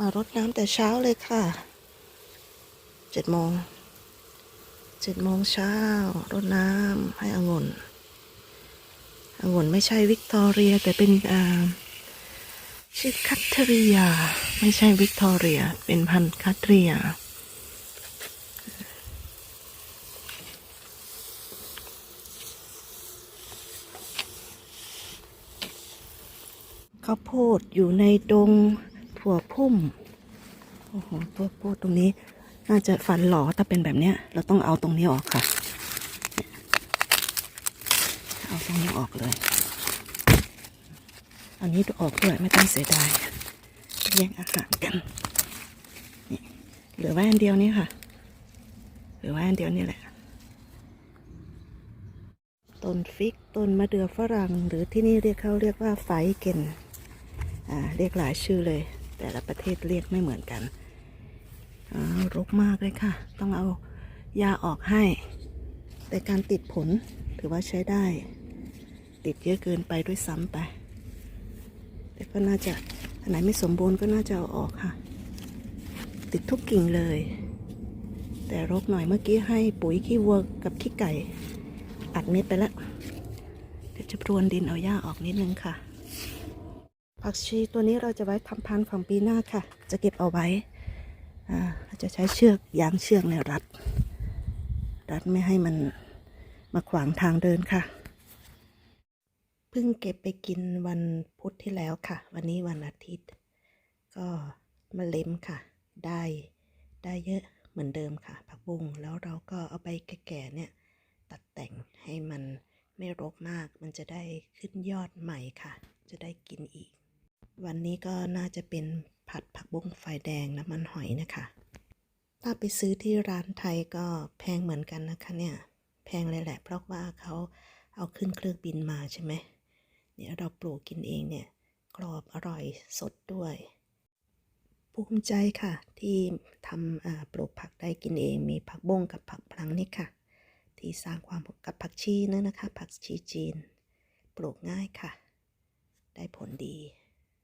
มารดน้ำแต่เช้าเลยค่ะเจ็ดโมงเจ็ดโมงเช้ารดน้ำให้องุ่นองุ่นไม่ใช่วิกตอเรีย แต่เป็นอ่าชื่อคัตเทเรีย ไม่ใช่วิกตอเรีย เป็นพันธุ์คัตเรียข้าวโพดอยู่ในดง ถั่วพุ่ม โอ้โห ตัวโพดตรงนี้ น่าจะฟันหลอถ้าเป็นแบบเนี้ย เราต้องเอาตรงนี้ออกค่ะ เอาตรงนี้ออกเลย อันนี้ออกด้วยไม่ต้องเสียดายแย่งอาหารกันนี่เหลือไว้อันเดียวนี้ค่ะ เหลือไว้อันเดียวนี่แหละ ต้นฟิก ต้นมะเดื่อฝรั่ง หรือที่นี่เรียกเขาเรียกว่าไฟเกนอ่า เรียกหลายชื่อเลย แต่ละประเทศเรียกไม่เหมือนกันรกมากเลยค่ะ ต้องเอายาออกให้ แต่การติดผลถือว่าใช้ได้ ติดเยอะเกินไปด้วยซ้ำไป แต่ก็น่าจะอันไหนไม่สมบูรณ์ก็น่าจะเอาออกค่ะ ติดทุกกิ่งเลย แต่รกหน่อยเมื่อกี้ให้ปุ๋ยขี้วัวกับขี้ไก่ อัดเม็ดไปแล้วเดี๋ยวจะพรวนดินเอาหญ้าออกนิดนึงค่ะ ผักชีตัวนี้เราจะไว้ทำพันธุ์ของปีหน้าค่ะ จะเก็บเอาไว้เราจะใช้เชือกยางเชือกในรัด รัดไม่ให้มันมาขวางทางเดินค่ะ เพิ่งเก็บไปกินวันพุธที่แล้วค่ะ วันนี้วันอาทิตย์ ก็มาเล็มค่ะ ได้ได้เยอะเหมือนเดิมค่ะ ผักบุ้งแล้วเราก็เอาไปแก่ๆเนี่ย ตัดแต่งให้มันไม่รกมาก มันจะได้ขึ้นยอดใหม่ค่ะ จะได้กินอีก วันนี้ก็น่าจะเป็นผัดผักบุ้งไฟแดงน้ำมันหอยนะคะ ถ้าไปซื้อที่ร้านไทยก็แพงเหมือนกันนะคะเนี่ย แพงเลยแหละเพราะว่าเขาเอาขึ้นเครื่องบินมาใช่ไหมเนี่ยเราปลูกกินเองเนี่ยกรอบอร่อยสดด้วยภูมิใจค่ะ ที่ทำปลูกผักได้กินเอง มีผักบุ้งกับผักพลังนี่ค่ะ ที่สร้างความกับผักชีนั่นนะคะ ผักชีจีน ปลูกง่ายค่ะ ได้ผลดี